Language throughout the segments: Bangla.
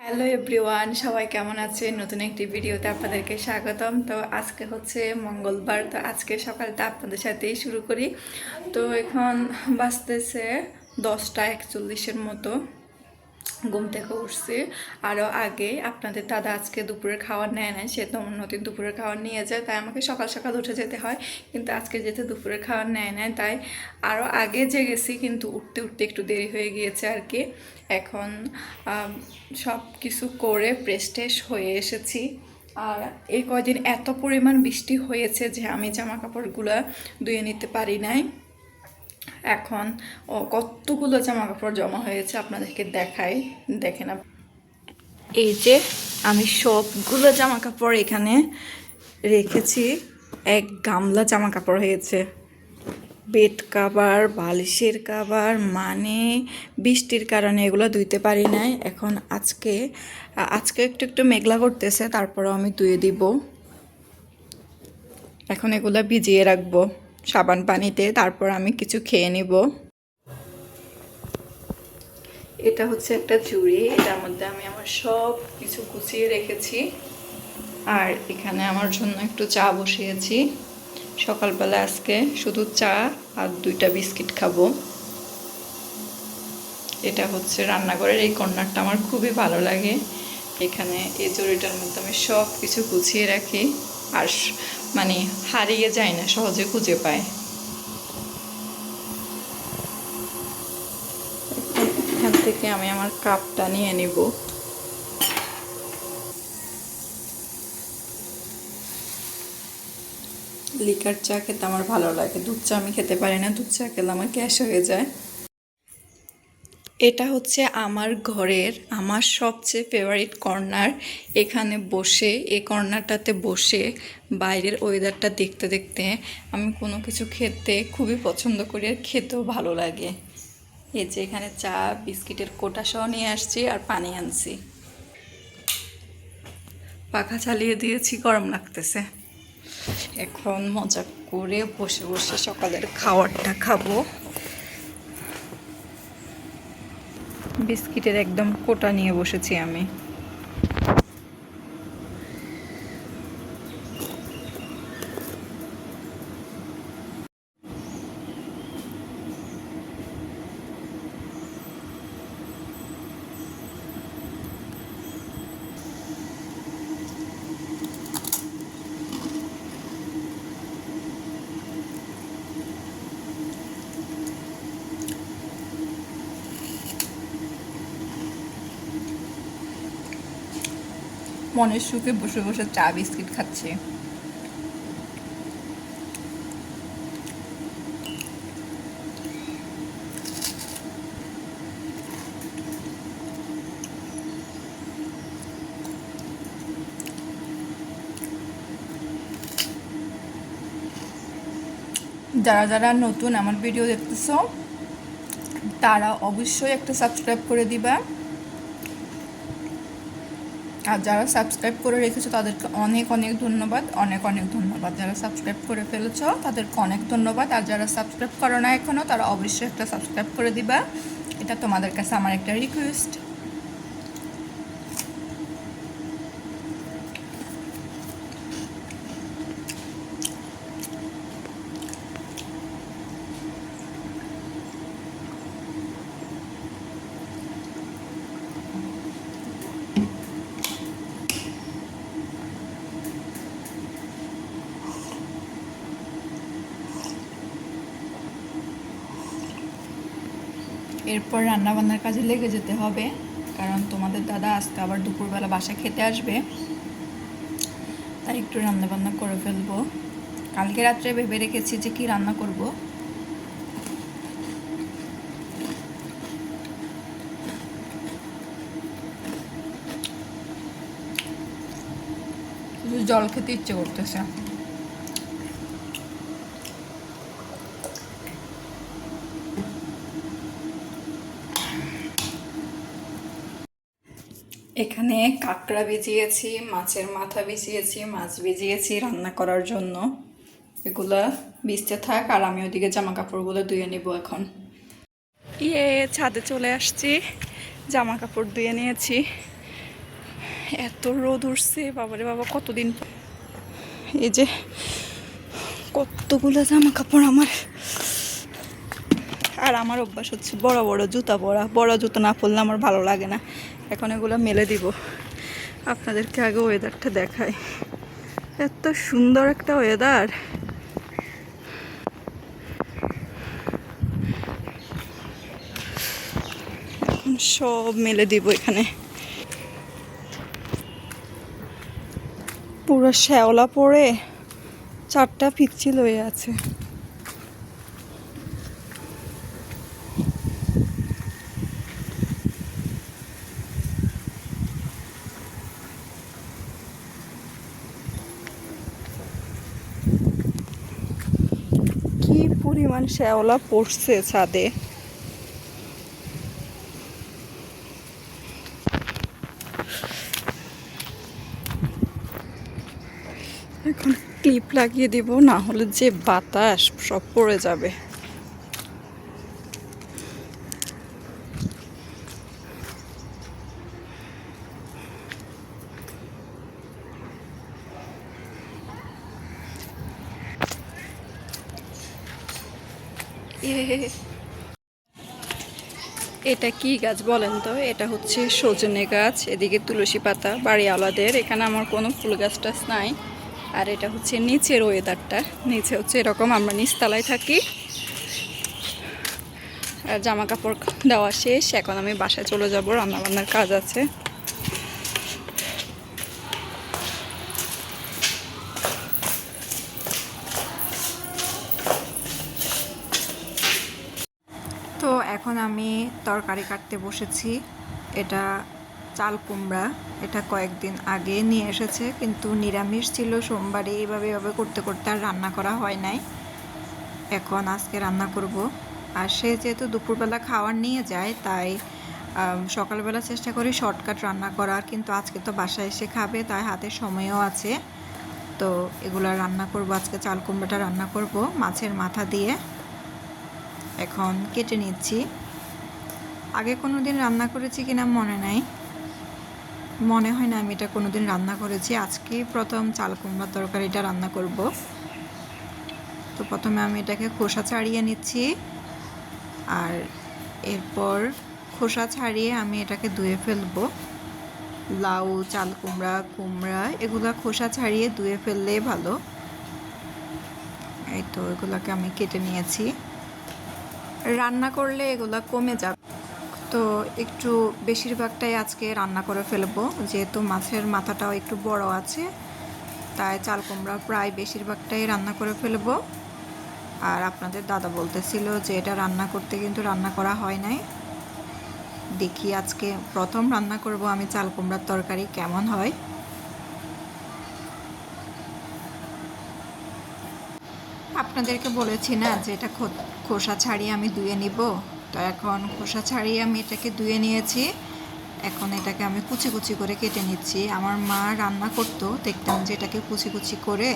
হ্যালো এভরিওয়ান, সবাই কেমন আছে নতুন একটি ভিডিওতে আপনাদেরকে স্বাগতম। তো আজকে হচ্ছে মঙ্গলবার, তো আজকে সকালটা আপনাদের সাথেই শুরু করি। তো এখন বাঁচতেছে দশটা একচল্লিশের মতো। ঘুম থেকে উঠছি। আরও আগে আপনাদের দাদা আজকে দুপুরের খাবার নেয় না সে তো অন্যদিন দুপুরের খাবার নিয়ে যায়, তাই আমাকে সকাল সকাল উঠে যেতে হয়। কিন্তু আজকে যেতে দুপুরের খাবার নেয় না তাই আরও আগে যে গেছি কিন্তু উঠতে উঠতে একটু দেরি হয়ে গিয়েছে আর কি। এখন সব কিছু করে প্রেস্টেশ হয়ে এসেছি। আর এই কয়দিন এত পরিমাণ বৃষ্টি হয়েছে যে আমি জামা কাপড়গুলো ধুয়ে নিতে পারি নাই। এখন। ও, কতগুলো জামা কাপড় জমা হয়েছে আপনাদেরকে দেখাই। দেখেন এই যে আমি সবগুলো জামা কাপড় এখানে রেখেছি। এক গামলা জামা কাপড় হয়েছে। বেড কাবার বালিশের কাবার মানে বৃষ্টির কারণে এগুলো ধুইতে পারি নাই। এখন আজকে আজকে একটু একটু মেঘলা করতেছে, তারপরেও আমি ধুয়ে দিব। এখন এগুলো ভিজিয়ে রাখব। সাবান পানিতে, তারপর আমি কিছু খেয়ে নিব। এটা হচ্ছে একটা ঝুড়ি এটার মধ্যে আমি আমার সব কিছু গুছিয়ে রেখেছি। আর এখানে আমার জন্য একটু চা বসিয়েছি। সকালবেলা আজকে শুধু চা আর দুইটা বিস্কিট খাব। এটা হচ্ছে রান্নাঘরের এই কর্নারটা আমার খুবই ভালো লাগে। এখানে এই জড়িটার মধ্যে আমি সব কিছু গুছিয়ে রাখি। আর মানে হারিয়ে যায় না, সহজে খুঁজে পায়। এখান থেকে আমি আমার কাপটা নিয়ে নিব। লিকার চা খেতে আমার ভালো লাগে। দুধ চা আমি খেতে পারি না, দুধ চা খেলে আমার গ্যাস হয়ে যায়। এটা হচ্ছে আমার ঘরের, আমার সবচেয়ে ফেভারিট কর্নার এখানে বসে, এই কর্নারটাতে বসে, বাইরের ওয়েদারটা দেখতে দেখতে আমি কোনো কিছু খেতে খুবই পছন্দ করি আর খেতেও ভালো লাগে। এই যে এখানে চা, বিস্কিটের কোটা সহ নিয়ে আসছি আর পানি আনছি। পাখা চালিয়ে দিয়েছি, গরম লাগতেছে। এখন মজা করে বসে বসে সকালের খাবারটা খাব। বিস্কিটের একদম কোটা নিয়ে বসেছি আমি। মনের সুখে বসে বসে চা বিস্কিট খাচ্ছি। যারা যারা নতুন আমার ভিডিও দেখতেছো, তারা অবশ্যই একটা সাবস্ক্রাইব করে দিবা। আর যারা সাবস্ক্রাইব করে রেখেছো, তাদেরকে অনেক অনেক ধন্যবাদ। অনেক অনেক ধন্যবাদ। যারা সাবস্ক্রাইব করে ফেলেছ, তাদেরকে অনেক ধন্যবাদ। আর যারা সাবস্ক্রাইব করো না এখনও তারা অবশ্যই একটা সাবস্ক্রাইব করে দিবা। এটা তোমাদের কাছে আমার একটা রিকোয়েস্ট এরপর রান্নাবান্নার কাজে লেগে যেতে হবে, কারণ তোমাদের দাদা আজকে আবার দুপুরবেলা বাসায় খেতে আসবে। তাই একটু রান্নাবান্না করে ফেলব। কালকে রাত্রে ভেবে রেখেছি যে কি রান্না করব। জল খেতে ইচ্ছে করতেছে। এখানে কাঁকড়া ভিজিয়েছি, মাছের মাথা ভিজিয়েছি, মাছ ভিজিয়েছি রান্না করার জন্য। এগুলা ভিজতে থাক, আর আমি ওদিকে জামা কাপড়গুলো ধুয়ে নিব এখন। ইয়ে ছাদে চলে আসছি জামা কাপড় ধুয়ে নিয়েছি। এত রোদ উঠছে, বাবারে বাবা, কতদিন এই যে কতগুলো জামা কাপড় আমার। আর আমার অভ্যাস হচ্ছে বড় বড় জুতা পরা। বড় জুতো না পরলে আমার ভালো লাগে না। এখন এগুলো মেলে দিব। আপনাদেরকে আগে ওয়েদারটা দেখাই। এত সুন্দর একটা ওয়েদার এখন সব মেলে দিব এখানে। পুরো শ্যাওলা পড়ে, চারটা পিচ্ছিল হয়ে আছে কি পরিমাণ শ্যাওলা পড়ছে ছাদে। এখন ক্লিপ লাগিয়ে দিব, না হলে যে বাতাস সব পড়ে যাবে। এটা কি গাছ বলেন তো? এটা হচ্ছে সজনে গাছ, এদিকে তুলসী পাতা, বাড়িওয়ালাদের। এখানে আমার কোনো ফুল গাছ টাছ নাই। আর এটা হচ্ছে নিচের ওয়েদারটা। নিচে হচ্ছে এরকম, আমরা নিচতলায় থাকি। আর জামা কাপড় দেওয়া শেষ। এখন আমি বাসায় চলে যাব, রান্নাবান্নার কাজ আছে। তরকারি কাটতে বসেছি। এটা চাল কুমড়া। এটা কয়েকদিন আগে নিয়ে এসেছে, কিন্তু নিরামিষ ছিল। সোমবারে এইভাবে এভাবে করতে করতে আর রান্না করা হয় নাই। এখন আজকে রান্না করব। আর সে যেহেতু দুপুরবেলা খাওয়ার নিয়ে যায়, তাই সকালবেলা চেষ্টা করি শর্টকাট রান্না করার। কিন্তু আজকে তো বাসায় এসে খাবে, তাই হাতে সময়ও আছে। তো এগুলো রান্না করব। আজকে চাল কুমড়াটা রান্না করব মাছের মাথা দিয়ে। এখন কেটে নিচ্ছি। আগে কোনো দিন রান্না করেছি কিনা মনে নাই। মনে হয় না আমি এটা কোনো দিন রান্না করেছি। আজকে প্রথম চাল কুমড়া তরকারিটা রান্না করব। তো প্রথমে আমি এটাকে খোসা ছাড়িয়ে নিচ্ছি। আর এরপর খোসা ছাড়িয়ে আমি এটাকে ধুয়ে ফেলব। লাউ, চাল কুমড়া কুমড়া, এগুলা খোসা ছাড়িয়ে ধুয়ে ফেললে ভালো। এই তো এগুলাকে আমি কেটে নিয়েছি। রান্না করলে এগুলো কমে যাবে। তো একটু বেশিরভাগটাই আজকে রান্না করে ফেলব। যেহেতু মাছের মাথাটাও একটু বড় আছে, তাই চাল কুমড়া প্রায় বেশিরভাগটাই রান্না করে ফেলব। আর আপনাদের দাদা বলতেছিল যে এটা রান্না করতে কিন্তু রান্না করা হয় নাই। দেখি আজকে প্রথম রান্না করব আমি চাল কুমড়ার তরকারি, কেমন হয়? আপনাদেরকে বলেছি না যে এটা খোসা ছাড়িয়ে আমি ধুয়ে নিব? তো এখন খোসা ছাড়িয়ে আমি এটাকে ধুয়ে নিয়েছি। এখন এটাকে আমি কুচি কুচি করে কেটে নিচ্ছি। আমার মা রান্না করতো, দেখতাম যে এটাকে কুচি কুচি করে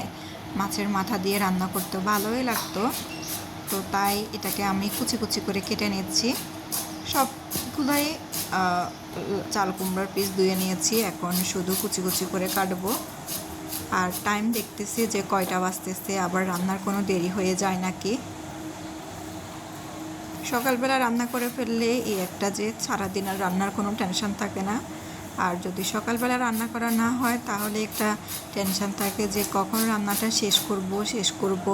মাছের মাথা দিয়ে রান্না করতো, ভালোই লাগতো। তো তাই এটাকে আমি কুচি কুচি করে কেটে নিচ্ছি। সবগুলোই চাল কুমড়ার পিস ধুয়ে নিয়েছি। এখন শুধু কুচি কুচি করে কাটবো। আর টাইম দেখতেছি যে কয়টা বাজতেছে, আবার রান্নার কোনো দেরি হয়ে যায় নাকি? সকালবেলা রান্না করে ফেললে এই একটা যে সারাদিন আর রান্নার কোনো টেনশন থাকে না। আর যদি সকালবেলা রান্না করা না হয়, তাহলে একটা টেনশন থাকে যে কখন রান্নাটা শেষ করব শেষ করব।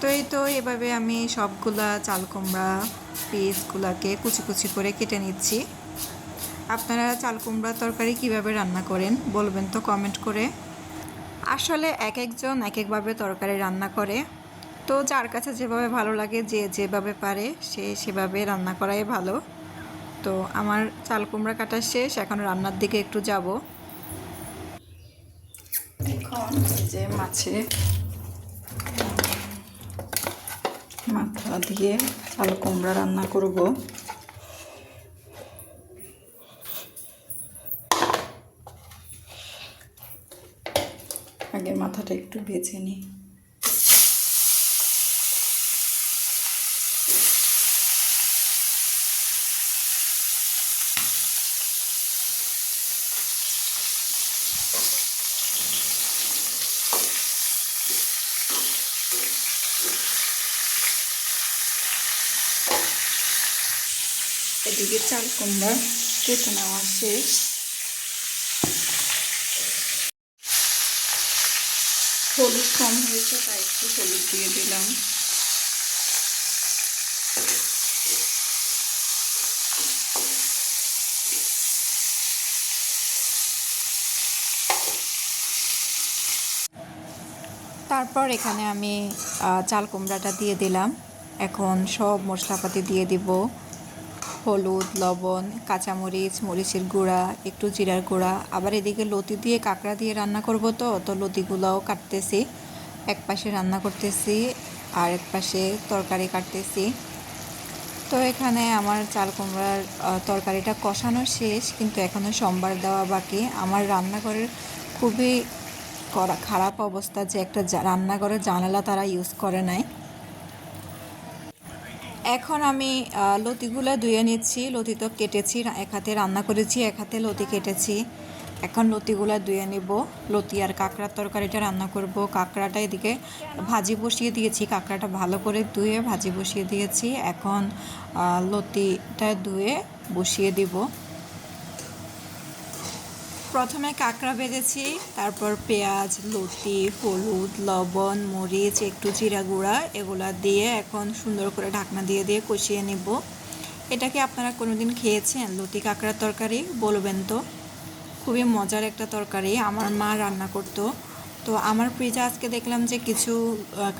তো এই তো এভাবে আমি সবগুলা চাল কুমড়া পিসগুলাকে কুচি কুচি করে কেটে নিচ্ছি। আপনারা চাল কুমড়া তরকারি কীভাবে রান্না করেন বলবেন তো কমেন্ট করে। আসলে এক একজন এক একভাবে তরকারি রান্না করে। তো যার কাছে যেভাবে ভালো লাগে, যে যেভাবে পারে, সে সেভাবে রান্না করাই ভালো। তো আমার চাল কুমড়া কাটা শেষ, এখন রান্নার দিকে একটু যাব। এখন যে মাছে মাথা দিয়ে চাল কুমড়া রান্না করব। আগে মাথাটা একটু বেছে নিই। এদিকে চাল কুমড়া কেটে নেওয়া শেষ। হলুদ কম হয়েছে, তাই একটু হলুদ দিয়ে দিলাম। তারপর এখানে আমি চাল কুমড়াটা দিয়ে দিলাম। এখন সব মশলাপাতি দিয়ে দিব। হলুদ, লবণ, কাঁচামরিচ, মরিচের গুঁড়া, একটু জিরার গুঁড়া। আবার এদিকে লতি দিয়ে কাঁকড়া দিয়ে রান্না করব তো তো লতিগুলোও কাটতেছি। এক পাশে রান্না করতেছি, আর এক পাশে তরকারি কাটতেছি। তো এখানে আমার চাল কুমড়ার তরকারিটা কষানো শেষ, কিন্তু এখনও সোমবার দেওয়া বাকি। আমার রান্নাঘরের খুবই খারাপ অবস্থা যে একটা রান্নাঘরের জানালা তারা ইউজ করে নাই। এখন আমি লতিগুলো ধুয়ে নিচ্ছি। লতি তো কেটেছি এক হাতে রান্না করেছি, এক হাতে লতি কেটেছি। এখন লতিগুলো ধুয়ে নিব। লতি আর কাঁকড়ার তরকারিটা রান্না করব। কাঁকড়াটা এদিকে ভাজি বসিয়ে দিয়েছি। কাঁকড়াটা ভালো করে ধুয়ে ভাজি বসিয়ে দিয়েছি। এখন লতিটা ধুয়ে বসিয়ে দিব। প্রথমে কাঁকড়া ভেজেছি তারপর পেঁয়াজ, লতি, হলুদ, লবণ, মরিচ, একটু জিরা গুঁড়া, এগুলা দিয়ে এখন সুন্দর করে ঢাকনা দিয়ে দিয়ে কষিয়ে নেব। এটা কি আপনারা কোনোদিন খেয়েছেন? লতি, কাঁকড়ার তরকারি? বলবেন তো। খুবই মজার একটা তরকারি। আমার মা রান্না করতো। তো আমার ফ্রিজে আজকে দেখলাম যে কিছু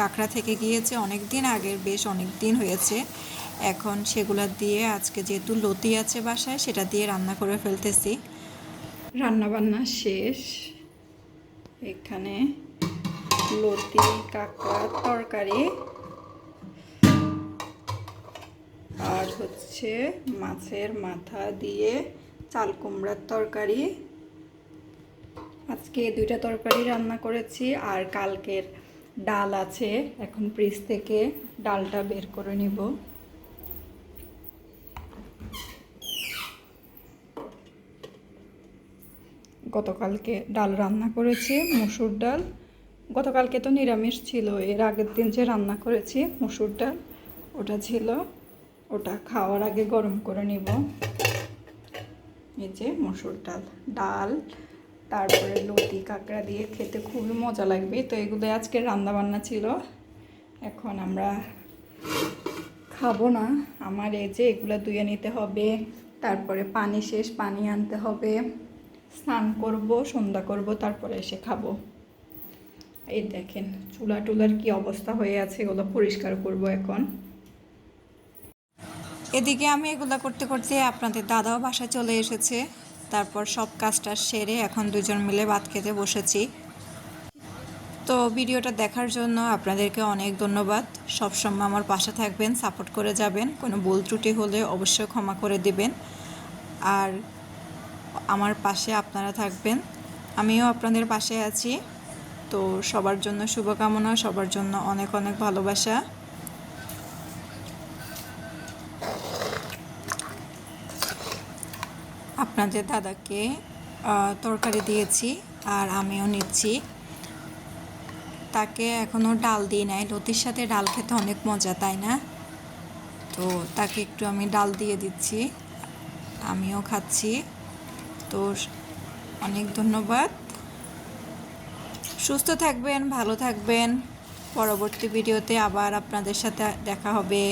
কাঁকড়া থেকে গিয়েছে। অনেক দিন আগের বেশ অনেক দিন হয়েছে। এখন সেগুলা দিয়ে আজকে যেহেতু লতি আছে বাসায়, সেটা দিয়ে রান্না করে ফেলতেছি। রান্না বান্না শেষ। এখানে লতি কাঁকড়ার তরকারি। আর হচ্ছে মাছের মাথা দিয়ে চাল কুমড়ার তরকারি। আজকে দুইটা তরকারি রান্না করেছি, আর কালকের ডাল আছে। এখন ফ্রিজ থেকে ডালটা বের করে নিব। গতকালকে ডাল রান্না করেছি, মসুর ডাল। গতকালকে তো নিরামিষ ছিল, এর আগের দিন যে রান্না করেছি, মসুর ডাল, ওটা ছিল। ওটা খাওয়ার আগে গরম করে নিব। এই যে মসুর ডাল ডাল, তারপরে লতি, কাঁকড়া দিয়ে খেতে খুবই মজা লাগবে। তো এগুলো আজকে রান্না বান্না ছিল। এখন আমরা খাব না। আমার এই যে এগুলো ধুয়ে নিতে হবে, তারপরে পানি শেষ, পানি আনতে হবে। স্নান করব, সন্ধ্যা করব, তারপরে এসে খাব। এই দেখেন, চুলা টুলার কি অবস্থা হয়ে আছে, এগুলো পরিষ্কার করব এখন। এদিকে আমি এগুলো করতে করতে আপনাদের দাদাও বাসায় চলে এসেছে। তারপর সব কাজটা সেরে এখন দুজন মিলে ভাত খেতে বসেছি। তো ভিডিওটা দেখার জন্য আপনাদেরকে অনেক ধন্যবাদ। সবসময় আমার পাশে থাকবেন, সাপোর্ট করে যাবেন। কোনো ভুল ত্রুটি হলে অবশ্যই ক্ষমা করে দিবেন। আর আমার পাশে আপনারা থাকবেন। আমিও আপনাদের পাশে আছি। তো সবার জন্য শুভকামনা, সবার জন্য অনেক অনেক ভালোবাসা। আপনাদের দাদাকে তরকারি দিয়েছি আর আমিও নিচ্ছি। তাকে এখনও ডাল দিই নাই। লতির সাথে ডাল খেতে অনেক মজা, তাই না? তো তাকে একটু আমি ডাল দিয়ে দিচ্ছি। আমিও খাচ্ছি। তো অনেক ধন্যবাদ। সুস্থ থাকবেন ভালো থাকবেন। পরবর্তী ভিডিওতে আবার আপনাদের সাথে দেখা হবে।